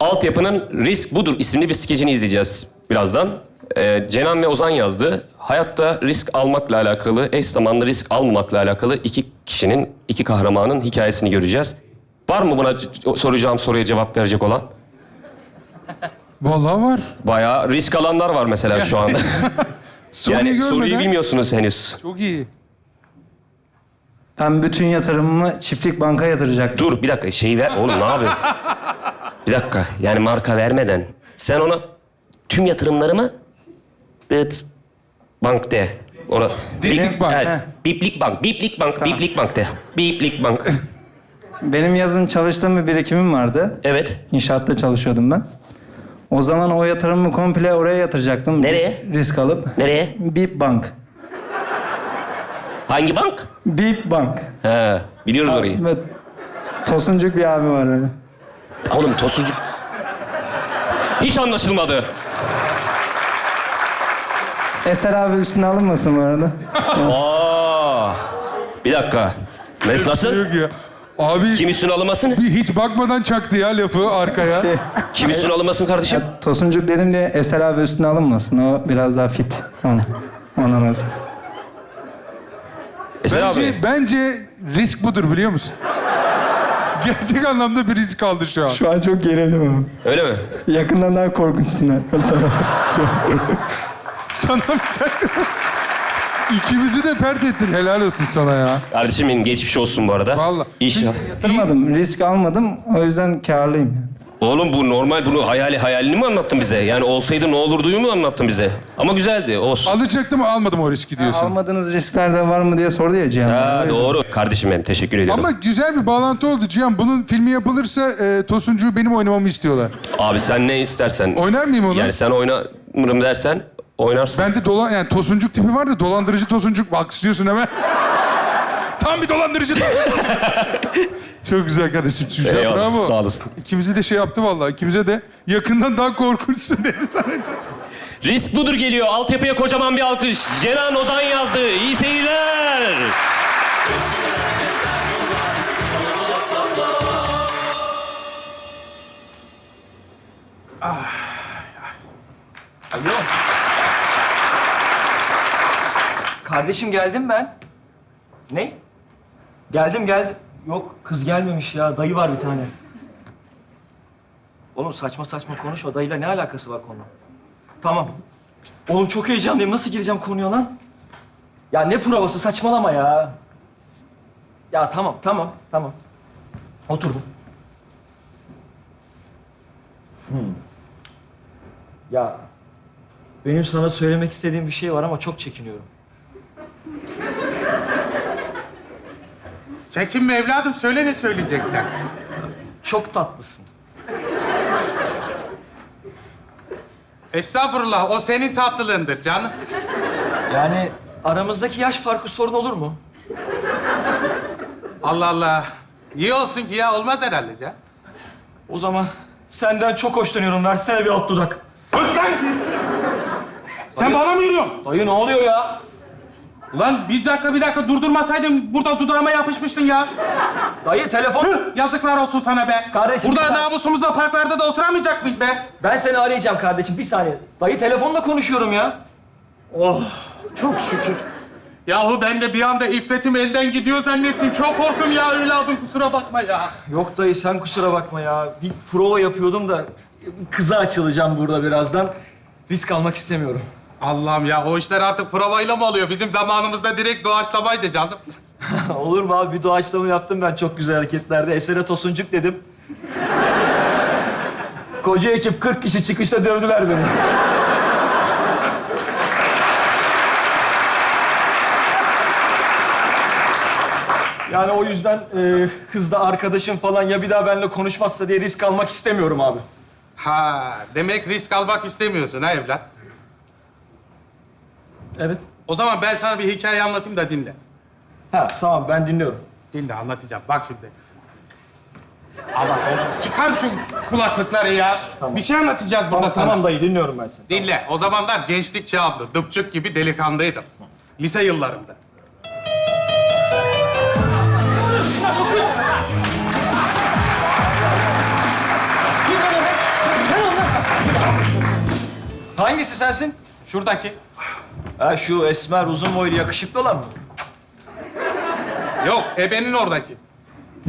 Altyapının Risk Budur isimli bir skecini izleyeceğiz birazdan. Ee, Cenan ve Ozan yazdı. Hayatta risk almakla alakalı, eş zamanlı risk almamakla alakalı iki kişinin, iki kahramanın hikayesini göreceğiz. Var mı buna soracağım soruya cevap verecek olan? Vallahi var. Bayağı risk alanlar var mesela şu anda. Soruyu yani görmeden. soruyu bilmiyorsunuz henüz. Çok iyi. Ben bütün yatırımımı çiftlik banka yatıracaktım. Dur bir dakika şeyi ver. Oğlum ne yapıyorsun? Bir dakika yani marka vermeden. Sen ona tüm yatırımlarımı dıt bank de. Ona, Biplik Bank, Evet, he. Biplik bank, biplik bank, biplik bank de. Biplik bank. Benim yazın çalıştığım bir birikimim vardı. Evet. İnşaatta çalışıyordum ben. O zaman o yatırımımı komple oraya yatıracaktım. Nereye? Risk, risk alıp. Nereye? Bip Bank. Hangi bank? Bip Bank. He, biliyoruz orayı. Ve tosuncuk bir abi var öyle. Oğlum tosucuk. Hiç anlaşılmadı. Eser abi üstüne alınmasın bu arada. Aa. Bir dakika. Mes nasıl? Yok ya. Abi Kim üstüne alınmasın? bir hiç bakmadan çaktı ya lafı arkaya. Şey, Kim üstüne alınmasın kardeşim? ya, tosuncuk dedim diye Eser abi üstüne alınmasın. O biraz daha fit. Onu. Ona nasıl? Eser Bence, abi. bence risk budur biliyor musun? Gerçek anlamda bir risk aldı şu an. Şu an çok gerildim ama. Öyle mi? Yakından daha korkunçsun ha. Şu- Sana bir çak- İkimizi de pert ettin. Helal olsun sana ya. Kardeşim benim geçmiş olsun bu arada. Vallahi. İnşallah. Yatırmadım, risk almadım. O yüzden karlıyım. yani. Oğlum bu normal bunu hayali hayalini mi anlattın bize? Yani olsaydı ne olurduyu mu anlattın bize? Ama güzeldi olsun. Alacaktım almadım o riski diyorsun. Almadığınız riskler de var mı diye sordu ya Cihan. Ha, yüzden- doğru. Kardeşim benim teşekkür ediyorum. Ama güzel bir bağlantı oldu Cihan. Bunun filmi yapılırsa e, Tosuncu'yu benim oynamamı istiyorlar. Abi sen ne istersen. Oynar mıyım onu? Yani sen oynarım dersen oynarsın. Bende dolan yani tosuncuk tipi var da dolandırıcı tosuncuk. Bak istiyorsun hemen. Tam bir dolandırıcı. Çok güzel kardeşim. Güzel Eyvallah, bravo. sağ olasın. İkimizi de şey yaptı vallahi. İkimize de yakından daha korkunçsun dedi sana. Risk budur geliyor. Altyapıya kocaman bir alkış. Cenan Ozan yazdı. İyi seyirler. Alo. Kardeşim geldim ben. Ne? Geldim geldim. Yok kız gelmemiş ya. Dayı var bir tane. Oğlum saçma saçma konuşma. Dayıyla ne alakası var konu? Tamam. Oğlum çok heyecanlıyım. Nasıl gireceğim konuya lan? Ya ne provası saçmalama ya. Ya tamam tamam tamam. Oturdum. Hmm. Ya benim sana söylemek istediğim bir şey var ama çok çekiniyorum. Çekinme evladım. Söyle ne söyleyeceksen. Çok tatlısın. Estağfurullah. O senin tatlılığındır canım. Yani aramızdaki yaş farkı sorun olur mu? Allah Allah. İyi olsun ki ya. Olmaz herhalde canım. O zaman senden çok hoşlanıyorum. Versene bir alt dudak. Özkan! Sen bana mı yürüyorsun? Dayı ne oluyor ya? Ulan bir dakika bir dakika durdurmasaydın burada dudağıma yapışmıştın ya. Dayı telefon. Tüh, yazıklar olsun sana be. Kardeşim, Burada sen- namusumuzla parklarda da oturamayacak mıyız be? Ben seni arayacağım kardeşim. Bir saniye. Dayı telefonla konuşuyorum ya. Oh çok şükür. Yahu ben de bir anda iffetim elden gidiyor zannettim. Çok korktum ya evladım kusura bakma ya. Yok dayı sen kusura bakma ya. Bir prova yapıyordum da kıza açılacağım burada birazdan. Risk almak istemiyorum. Allah'ım ya o işler artık provayla mı oluyor? Bizim zamanımızda direkt doğaçlamaydı canım. Olur mu abi? Bir doğaçlama yaptım ben çok güzel hareketlerde. Esere tosuncuk dedim. Koca ekip 40 kişi çıkışta dövdüler beni. Yani o yüzden e, kız da arkadaşım falan ya bir daha benimle konuşmazsa diye risk almak istemiyorum abi. Ha, demek risk almak istemiyorsun ha evlat. Evet. O zaman ben sana bir hikaye anlatayım da dinle. Ha tamam ben dinliyorum. Dinle anlatacağım. Bak şimdi. Allah oğlum çıkar şu kulaklıkları ya. Bir şey anlatacağız burada Tamam, sana. tamam dayı dinliyorum ben seni. Dinle. O zamanlar gençlik çağımdı. Dıpçık gibi delikanlıydım. Lise yıllarımda. Hangisi sensin? Şuradaki. Ha şu esmer, uzun boylu, yakışıklı olan mı? Yok, ebenin oradaki.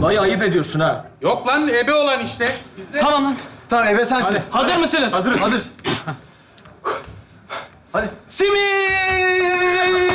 Dayı ayıp ediyorsun ha. Yok lan, ebe olan işte. Bizde. Tamam lan. Tamam eve sensin. Hazır mısınız? Hazırız. Hazır. Hadi. Aşk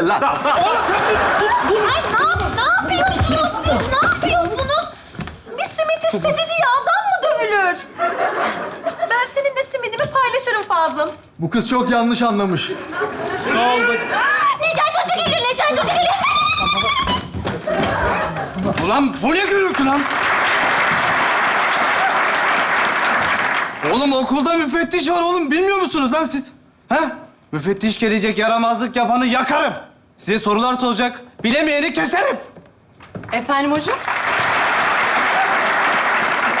Siktir lan. Ay ne, yap, ne yapıyorsunuz siz? Ne yapıyorsunuz? Bir simit istedi diye adam mı dövülür? Ben seninle simidimi paylaşırım Fazıl. Bu kız çok yanlış anlamış. Necati Hoca geliyor, Necati Hoca geliyor. Ulan bu ne gürültü lan? Oğlum okulda müfettiş var oğlum. Bilmiyor musunuz lan siz? He? Müfettiş gelecek yaramazlık yapanı yakarım. Size sorular soracak. Bilemeyeni keserim. Efendim hocam?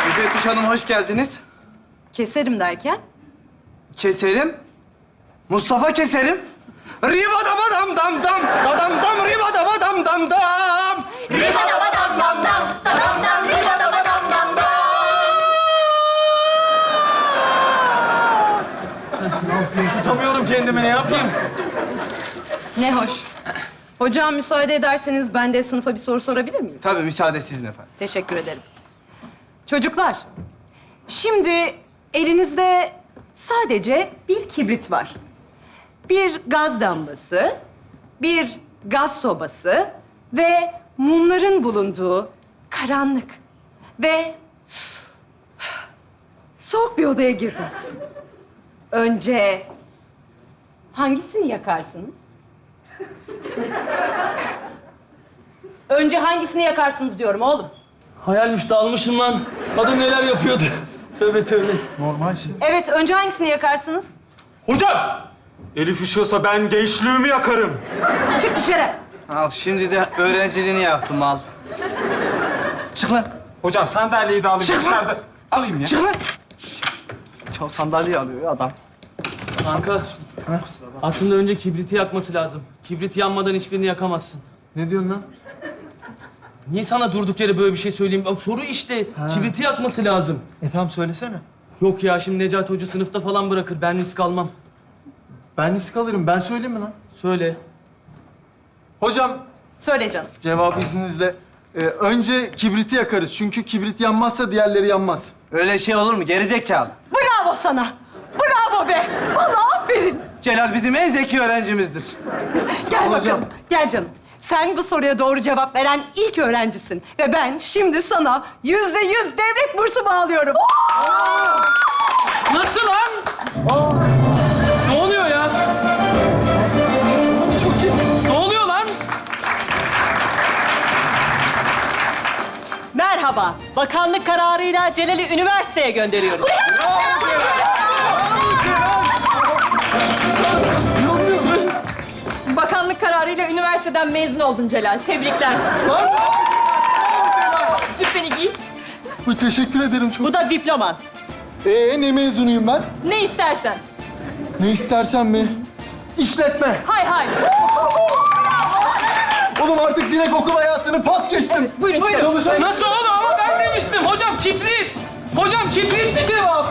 Müfettiş hanım hoş geldiniz. Keserim derken? Keserim. Mustafa keserim. Riva dam dam dam dam dam dam riva dam dam dam dam. Ribadabadam dam dam, dadam dam, ribadabadam dam dam. Tutamıyorum kendimi ne yapayım? Ne hoş. Hocam müsaade ederseniz ben de sınıfa bir soru sorabilir miyim? Tabii müsaade sizin efendim. Teşekkür ederim. Çocuklar, şimdi elinizde sadece bir kibrit var. Bir gaz lambası, bir gaz sobası ve mumların bulunduğu karanlık ve soğuk bir odaya girdiniz. Önce hangisini yakarsınız? Önce hangisini yakarsınız diyorum oğlum. Hayalmiş dalmışım lan. Kadın neler yapıyordu. Tövbe tövbe. Evet, önce hangisini yakarsınız? Hocam! Elif üşüyorsa ben gençliğimi yakarım. Çık dışarı. Al şimdi de öğrenciliğini yaptım al. Çık lan. Hocam sandalyeyi de alayım. Çık lan! Dışarıda alayım ya. Çık lan. Ya sandalye alıyor ya adam. Kanka, aslında önce kibriti yakması lazım. Kibrit yanmadan hiçbirini yakamazsın. Ne diyorsun lan? Niye sana durduk yere böyle bir şey söyleyeyim? Bak, Soru işte, kibriti yakması lazım. E tamam söylesene. Yok ya, şimdi Necati Hoca sınıfta falan bırakır. Ben risk almam. Ben risk alırım. Ben söyleyeyim mi lan? Söyle. Hocam Söyle canım. cevabı izninizle. Ee, önce kibriti yakarız. Çünkü kibrit yanmazsa diğerleri yanmaz. Öyle şey olur mu? Gerizekalı. Bravo sana. Bravo be. Vallahi aferin. Celal bizim en zeki öğrencimizdir. Gel Hocam. bakalım. Gel canım. Sen bu soruya doğru cevap veren ilk öğrencisin. Ve ben şimdi sana yüzde yüz devlet bursu bağlıyorum. Nasıl lan? Ne oluyor ya? Ne oluyor lan? Merhaba. Bakanlık kararıyla Celal'i üniversiteye gönderiyoruz. Bakanlık kararıyla üniversiteden mezun oldun Celal. Tebrikler. Cübbeni giy. Uy, teşekkür ederim çok. Bu da diploman. Ee ne mezunuyum ben? Ne istersen. Ne istersen mi? İşletme. Hay hay. Oğlum artık direkt okul hayatını pas geçtim. Buyurun çıkalım. Çalışan... Nasıl oğlum? Ama ben demiştim. Hocam kibrit. Hocam kibritti cevap.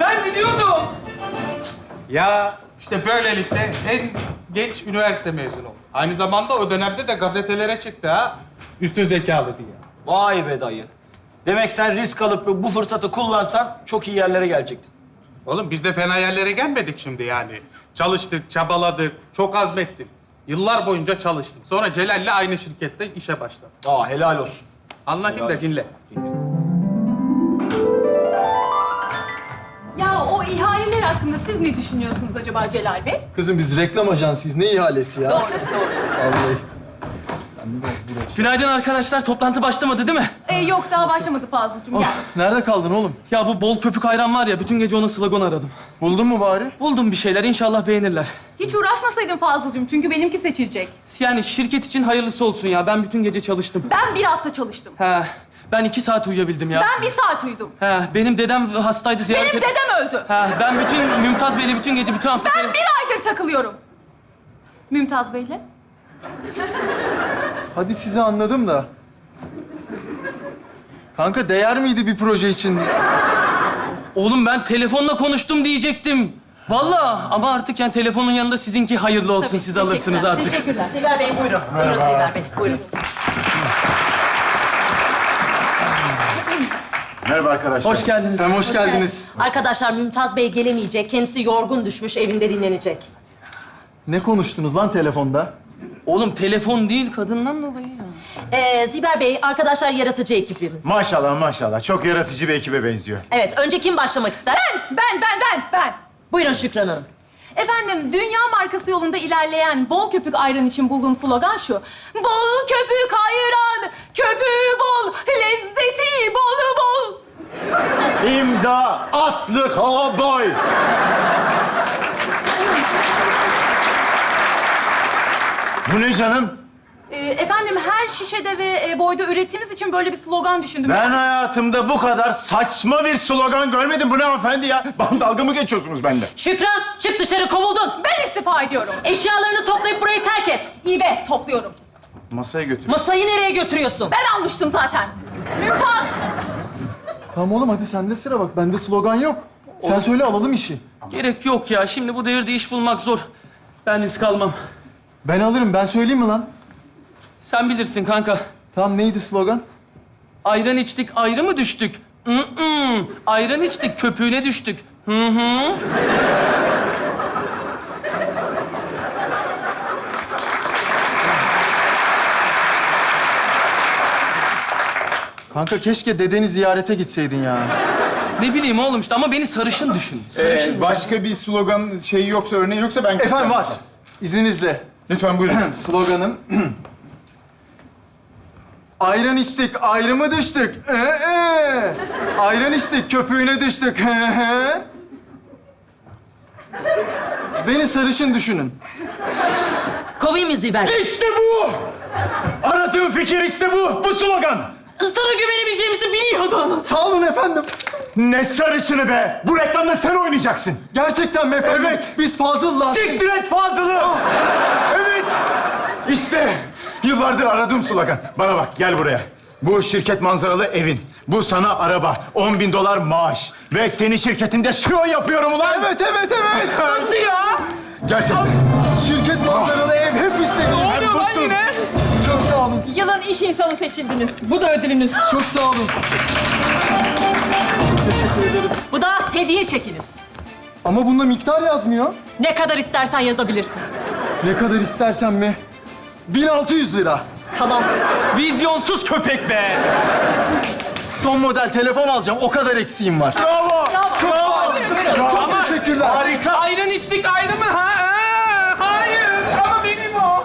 Ben de diyordum. Ya işte böylelikle en genç üniversite mezunu. Aynı zamanda o dönemde de gazetelere çıktı ha. Üstün zekalı diye. Vay be dayı. Demek sen risk alıp bu fırsatı kullansan çok iyi yerlere gelecektin. Oğlum biz de fena yerlere gelmedik şimdi yani. Çalıştık, çabaladık, çok azmettim. Yıllar boyunca çalıştım. Sonra Celal'le aynı şirkette işe başladım. Aa helal olsun. Anlatayım da dinle. Ya o ihaleler hakkında siz ne düşünüyorsunuz acaba Celal Bey? Kızım biz reklam ajansıyız. Ne ihalesi ya? Doğru, doğru. Vallahi. Günaydın arkadaşlar. Toplantı başlamadı değil mi? Ee, yok daha başlamadı Fazlıcığım. Gel. Nerede kaldın oğlum? Ya bu bol köpük ayran var ya, bütün gece ona slogan aradım. Buldun mu bari? Buldum bir şeyler, inşallah beğenirler. Hiç uğraşmasaydın Fazlıcığım çünkü benimki seçilecek. Yani şirket için hayırlısı olsun ya. Ben bütün gece çalıştım. Ben bir hafta çalıştım. He, ben iki saat uyuyabildim ya. Ben bir saat uyudum. He, benim dedem hastaydı ziyaret Benim dedem öldü. He, ben bütün Mümtaz Bey'le bütün gece, bütün hafta... Ben bir aydır takılıyorum. Mümtaz Bey'le. Hadi sizi anladım da. Kanka değer miydi bir proje için? Oğlum ben telefonla konuştum diyecektim. Vallahi ama artık yani telefonun yanında sizinki hayırlı olsun. Siz alırsınız Teşekkürler, artık. Teşekkürler. Ziver Bey buyurun. Buyurun Ziver Bey. Buyurun. Merhaba arkadaşlar. Hoş geldiniz. Sen hoş geldiniz. Arkadaşlar Mümtaz Bey gelemeyecek. Kendisi yorgun düşmüş. Evinde dinlenecek. Ne konuştunuz lan telefonda? Oğlum telefon değil kadından dolayı ya. Ee, Ziver Bey, arkadaşlar yaratıcı ekibimiz. Maşallah maşallah. Çok yaratıcı bir ekibe benziyor. Evet, önce kim başlamak ister? Ben, ben, ben, ben. Buyurun Şükran Hanım. Efendim, dünya markası yolunda ilerleyen bol köpük ayran için bulduğum slogan şu. Bol köpük ayran, köpüğü bol, lezzeti bol bol. İmza atlı kovboy. Bu ne canım? Ee, efendim, her şişede ve e, boyda ürettiğiniz için böyle bir slogan düşündüm. Ben hayatımda bu kadar saçma bir slogan görmedim. Bu ne hanımefendi ya? Bana dalga mı geçiyorsunuz bende? Şükran, çık dışarı kovuldun. Ben istifa ediyorum. Eşyalarını toplayıp burayı terk et. İyi be, topluyorum. Masaya götür. Masayı nereye götürüyorsun? Ben almıştım zaten. Mümtaz. Tamam oğlum hadi sende sıra bak. Bende slogan yok. Sen söyle alalım işi. Gerek yok ya. Şimdi bu devirde iş bulmak zor. Ben risk almam. Ben alırım. Ben söyleyeyim mi lan? Sen bilirsin kanka. Tamam neydi slogan? Ayran içtik, ayrı mı düştük? Mm-mm. Ayran içtik, köpüğüne düştük. Hı hı. Kanka keşke dedeni ziyarete gitseydin ya. Ne bileyim oğlum işte ama beni sarışın düşün. Sarışın. Ee, başka bir slogan şeyi yoksa, örneği yoksa ben... Efendim var. İzninizle. Lütfen buyurun. Sloganım. Ayran içtik, ayrı mı düştük? Ee, ee. Ayran içtik, köpüğüne düştük. Ee, ee. Beni sarışın düşünün. Kovayım mı Ziver Bey? işte bu! Aradığım fikir işte bu. Bu slogan. Sana güvenebileceğimizi biliyordum. Sağ olun efendim. Ne sarışını be! Bu reklamda sen oynayacaksın. Gerçekten mi efendim? Evet. Biz Fazıl'la... Siktir et Fazıl'ı! Evet! İşte yıllardır aradığım slogan. Bana bak gel buraya. Bu şirket manzaralı evin. Bu sana araba. 10 bin dolar maaş. Ve seni şirketinde CEO yapıyorum ulan. Evet, evet, evet. Nasıl ya? Gerçekten. Şirket manzaralı ev hep istediğim. Ne oluyor lan busun. yine? Çok sağ olun. Yılın iş insanı seçildiniz. Bu da ödülünüz. Çok sağ olun. Hediye çekiniz. Ama bunda miktar yazmıyor. Ne kadar istersen yazabilirsin. Ne kadar istersen mi? 1600 lira. Tamam. Vizyonsuz köpek be. Son model telefon alacağım. O kadar eksiğim var. Bravo! Çok sağ olun. Çok teşekkürler. Harika! Ayran içtik, ayrı mı? Ha? Aa, hayır ama benim o.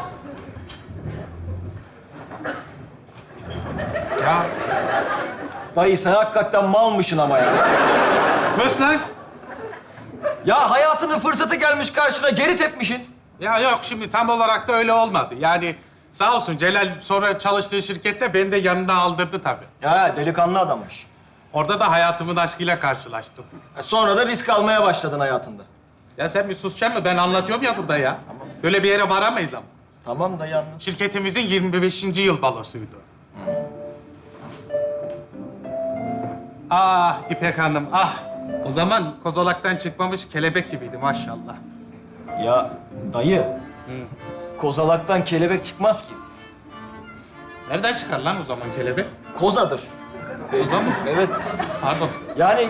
Dayı sen hakikaten malmışsın ama ya. Lan. Ya hayatının fırsatı gelmiş karşına geri tepmişin. Ya yok şimdi tam olarak da öyle olmadı. Yani sağ olsun Celal sonra çalıştığı şirkette beni de yanında aldırdı tabii. Ya delikanlı adammış. Orada da hayatımın aşkıyla karşılaştım. E, Sonra da risk almaya başladın hayatında. Ya sen bir susacaksın mı? Ben anlatıyorum ya burada ya. Böyle bir yere varamayız ama. Tamam dayı anladım. Şirketimizin 25. yıl balosuydu. Ah İpek Hanım, ah. O zaman kozalaktan çıkmamış kelebek gibiydi maşallah. Ya dayı, kozalaktan kelebek çıkmaz ki. Nereden çıkar lan o zaman kelebek? Kozadır. Koza mı? Evet. Pardon. Yani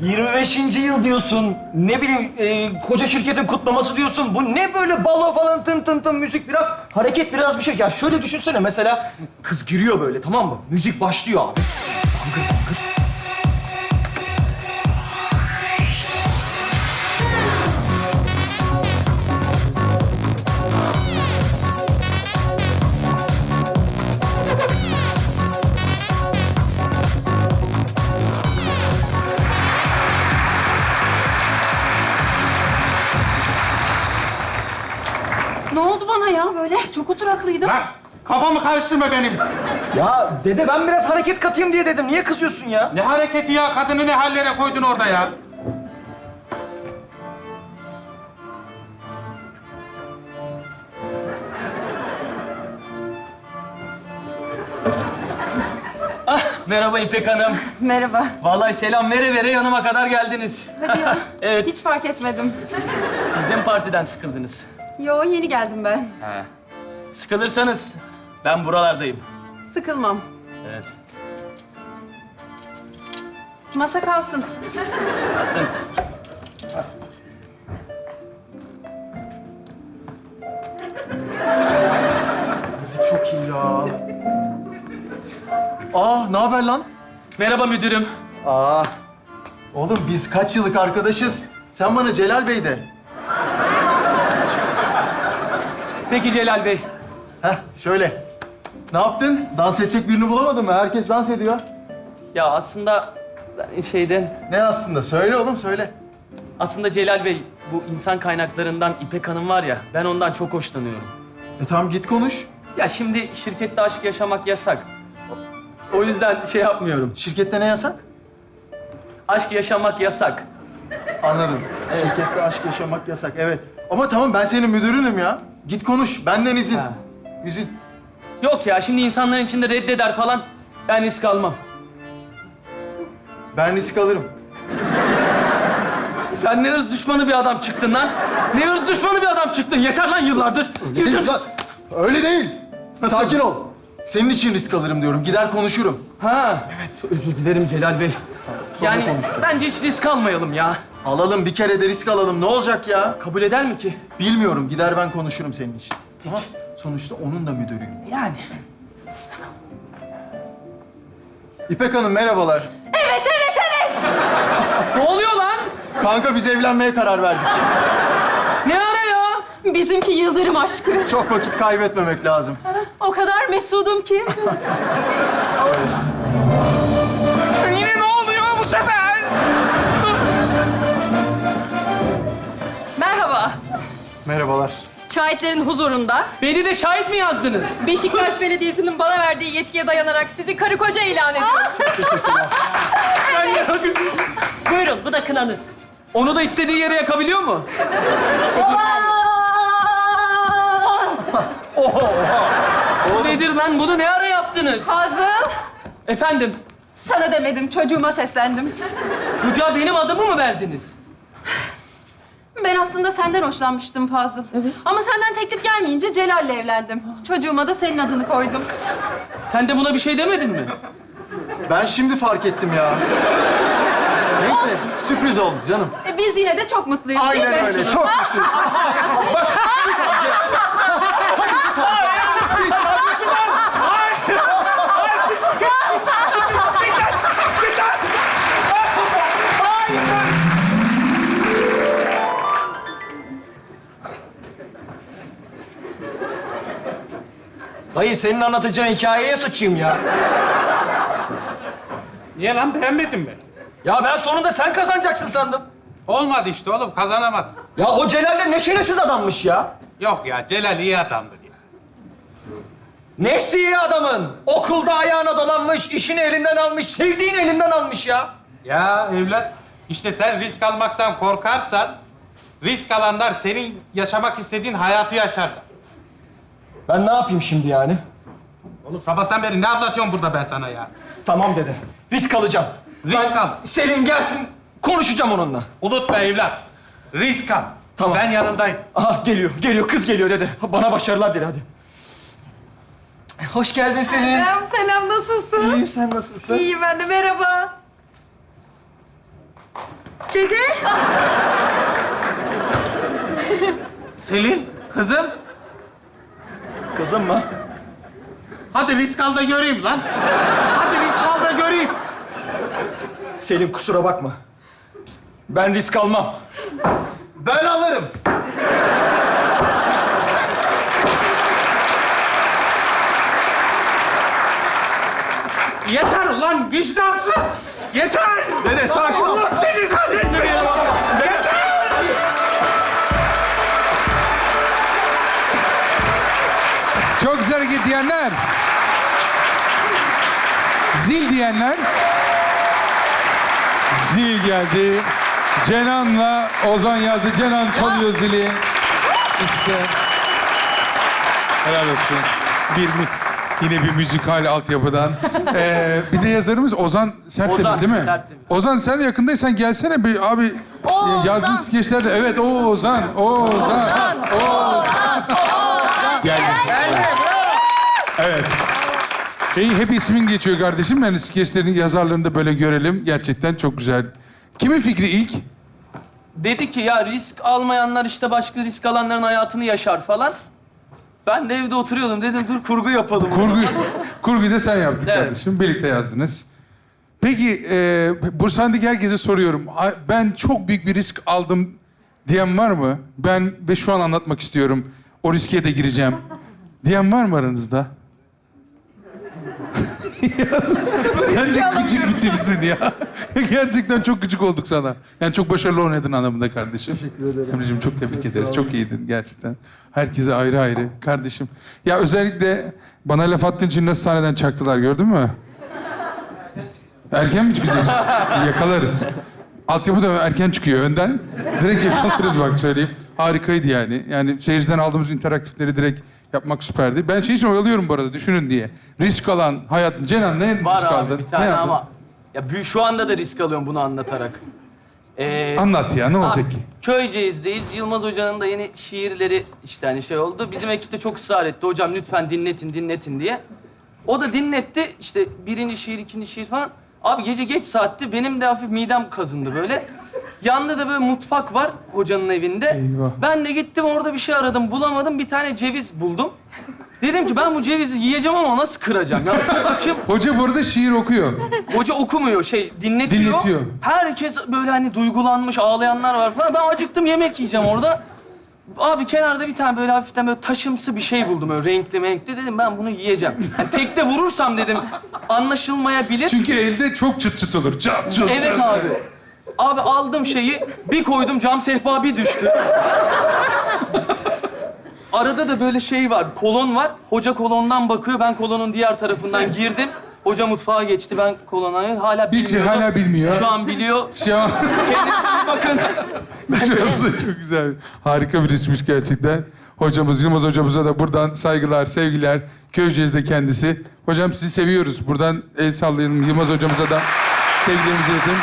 25. yıl diyorsun. Ne bileyim e, koca şirketin kutlaması diyorsun. Bu ne böyle balo falan tın tın tın müzik biraz hareket biraz bir şey. Ya şöyle düşünsene mesela kız giriyor böyle tamam mı? Müzik başlıyor abi. Bangır bangır. Çok oturaklıydım. Lan kafamı karıştırma benim. Ya dede ben biraz hareket katayım diye dedim. Niye kızıyorsun ya? Ne hareketi ya? Kadını ne hallere koydun orada ya? Merhaba İpek Hanım. Merhaba. Vallahi selam vere vere yanıma kadar geldiniz. Hadi ya. Evet. Hiç fark etmedim. Siz de mi partiden sıkıldınız? Yo yeni geldim ben. He. Sıkılırsanız ben buralardayım. Sıkılmam. Evet. Masa kalsın. Asın. Müzik çok iyi ya. Aa, ne haber lan? Merhaba müdürüm. Aa, oğlum biz kaç yıllık arkadaşız. Sen bana Celal Bey de. Peki Celal Bey. Heh, şöyle. Ne yaptın? Dans edecek birini bulamadın mı? Herkes dans ediyor. Ya aslında ben şeyden... Ne aslında? Söyle oğlum, söyle. Aslında Celal Bey, bu insan kaynaklarından İpek Hanım var ya, ben ondan çok hoşlanıyorum. E tamam git konuş. Ya şimdi şirkette aşk yaşamak yasak. O yüzden şey yapmıyorum. Şirkette ne yasak? Aşk yaşamak yasak. Anladım. Şirkette aşk yaşamak yasak, evet. Ama tamam ben senin müdürünüm ya. Git konuş, benden izin. Ha. İzin. Yok ya, şimdi insanların içinde reddeder falan. Ben risk almam. Ben risk alırım. Sen ne hırs düşmanı bir adam çıktın lan. Ne hırs düşmanı bir adam çıktın. Yeter lan yıllardır. Değil Yeter. lan. Öyle değil. Sakin ol. Senin için risk alırım diyorum. Gider konuşurum. Ha, evet. Özür dilerim Celal Bey. yani konuşacağım. bence hiç risk almayalım ya. Alalım bir kere de risk alalım. Ne olacak ya? Kabul eder mi ki? Bilmiyorum. Gider ben konuşurum senin için. Ama sonuçta onun da müdürüyüm. Yani. İpek Hanım merhabalar. Evet, evet, evet. Ne oluyor lan? Kanka biz evlenmeye karar verdik. Ne ara ya? Bizimki yıldırım aşkı. Çok vakit kaybetmemek lazım. O kadar mesudum ki. Yine ne oluyor bu sefer? Merhaba. Merhabalar. Şahitlerin huzurunda Beni de şahit mi yazdınız? Beşiktaş Belediyesi'nin bana verdiği yetkiye dayanarak sizi karı koca ilan ediyorum. Buyurun, bu da kınanız. Onu da istediği yere yakabiliyor mu? Bu nedir lan? Bunu ne ara yaptınız? Fazıl, Efendim, sana demedim, çocuğuma seslendim. çocuğa benim adımı mı verdiniz? Ben aslında senden hoşlanmıştım Fazıl. Ama senden teklif gelmeyince Celal'le evlendim. Çocuğuma da senin adını koydum. Sen de buna bir şey demedin mi? Ben şimdi fark ettim ya. Neyse sürpriz oldu canım. E, biz yine de çok mutluyuz değil mi? Aynen öyle. Çok mutluyuz. Dayı senin anlatacağın hikayeye sıçayım ya. Niye lan beğenmedin mi? Ya ben sonunda sen kazanacaksın sandım. Olmadı işte oğlum kazanamadım. Ya o Celal de ne şerefsiz adammış ya. Yok ya Celal iyi adamdır ya. Nesi iyi adamın? Okulda ayağına dolanmış, işini elinden almış, sevdiğini elinden almış ya. Ya evlat işte sen risk almaktan korkarsan risk alanlar senin yaşamak istediğin hayatı yaşarlar. Ben ne yapayım şimdi yani? Oğlum sabahtan beri ne anlatıyorum burada ben sana ya? Tamam dede. Risk alacağım. Risk Ben- al. Selin gelsin, konuşacağım onunla. Unutma evlat. Risk al. Tamam. Ben yanındayım. Aha geliyor, geliyor. Kız geliyor dede. Bana başarılar dile hadi. Hoş geldin Selin. Selam, selam, nasılsın? İyiyim, sen nasılsın? İyi, ben de merhaba. Dede. Selin, kızım. Kızım mı? Hadi risk al da göreyim lan. Hadi risk al da göreyim. Selin kusura bakma. Ben risk almam. Ben alırım. Yeter ulan vicdansız. Yeter. Dede sakin ol. Allah seni kahretsin. Diyenler. Zil diyenler. Zil geldi. Cenan'la Ozan yazdı. Cenan çalıyor zili. İşte. Helal olsun. Bir mi- yine bir müzikal altyapıdan. Ee, bir de yazarımız Ozan Sertdemir Ozan değil mi? Sertdemir. Ozan sen yakındaysan gelsene bir abi. Ozan. Yazdığın skeçlerde. Evet o Ozan. O Ozan. Ozan. Geldi. Evet. Şey, hep ismin geçiyor kardeşim. Yani skeçlerin yazarlarını da böyle görelim. Gerçekten çok güzel. Kimin fikri ilk? Dedi ki ya risk almayanlar işte başka risk alanların hayatını yaşar falan. Ben de evde oturuyordum. Dedim dur kurgu yapalım. o Kurgu, zaman. kurguyu da sen yaptın Evet. kardeşim. Birlikte yazdınız. Peki, e, Bursa'daki herkese soruyorum. A- Ben çok büyük bir risk aldım diyen var mı? Ben ve şu an anlatmak istiyorum. O riske de gireceğim. Diyen var mı aranızda? Sen de gıcık bir tipsin ya. Gerçekten çok gıcık olduk sana. Yani çok başarılı oynadın anlamında kardeşim. Teşekkür ederim. Emre'cim çok tebrik ederiz. Çok iyiydin gerçekten. Herkese ayrı ayrı kardeşim. Ya özellikle bana laf attığın için nasıl sahneden çaktılar gördün mü? Erken mi çıkacaksın? Yakalarız. Altyapı da erken çıkıyor önden. Direkt yakalarız bak söyleyeyim. Harikaydı yani. Yani seyirciden aldığımız interaktifleri direkt yapmak süperdi. Ben şey için oyalıyorum bu arada düşünün diye. Risk alan hayatın. Cenan ne Var risk abi aldın? bir tane ne yaptın? ama. Ya şu anda da risk alıyorum bunu anlatarak. Ee, Anlat ya ne olacak ki? Köyceğiz'deyiz. Yılmaz Hoca'nın da yeni şiirleri işte hani şey oldu. Bizim ekip de çok ısrar etti. Hocam lütfen dinletin, dinletin diye. O da dinletti. İşte birinci şiir, ikinci şiir falan. Abi gece geç saatti. Benim de hafif midem kazındı böyle. Yanında da böyle mutfak var hocanın evinde. Eyvah. Ben de gittim orada bir şey aradım. Bulamadım. Bir tane ceviz buldum. Dedim ki ben bu cevizi yiyeceğim ama nasıl kıracağım? Ya çok açım. Hoca bu arada şiir okuyor. Hoca okumuyor, şey dinletiyor. Dinletiyor. Herkes böyle hani duygulanmış, ağlayanlar var falan. Ben acıktım, yemek yiyeceğim orada. Abi kenarda bir tane böyle hafiften böyle taşımsı bir şey buldum böyle renkli renkli dedim ben bunu yiyeceğim. Yani tekte vurursam dedim anlaşılmayabilir. Çünkü elde çok çıt çıt olur. Çat çut Evet çat. abi. Abi aldım şeyi, bir koydum cam sehpa bir düştü. Arada da böyle şey var, kolon var. Hoca kolondan bakıyor, ben kolonun diğer tarafından girdim. Hoca mutfağa geçti, ben kolona hala Hiç bilmiyorum. hala bilmiyor. Şu an biliyor. Şu an... Kendinize bakın. Çok da çok güzel. Harika bir resmiş gerçekten. Hocamız Yılmaz hocamıza da buradan saygılar, sevgiler. Köyceğiz'de kendisi. Hocam sizi seviyoruz. Buradan el sallayalım. Yılmaz hocamıza da sevgilerimizi iletin.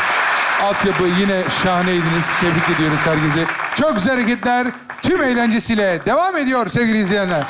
Altyapı yine şahaneydiniz. Tebrik ediyoruz herkese. Çok güzel hareketler tüm eğlencesiyle devam ediyor sevgili izleyenler.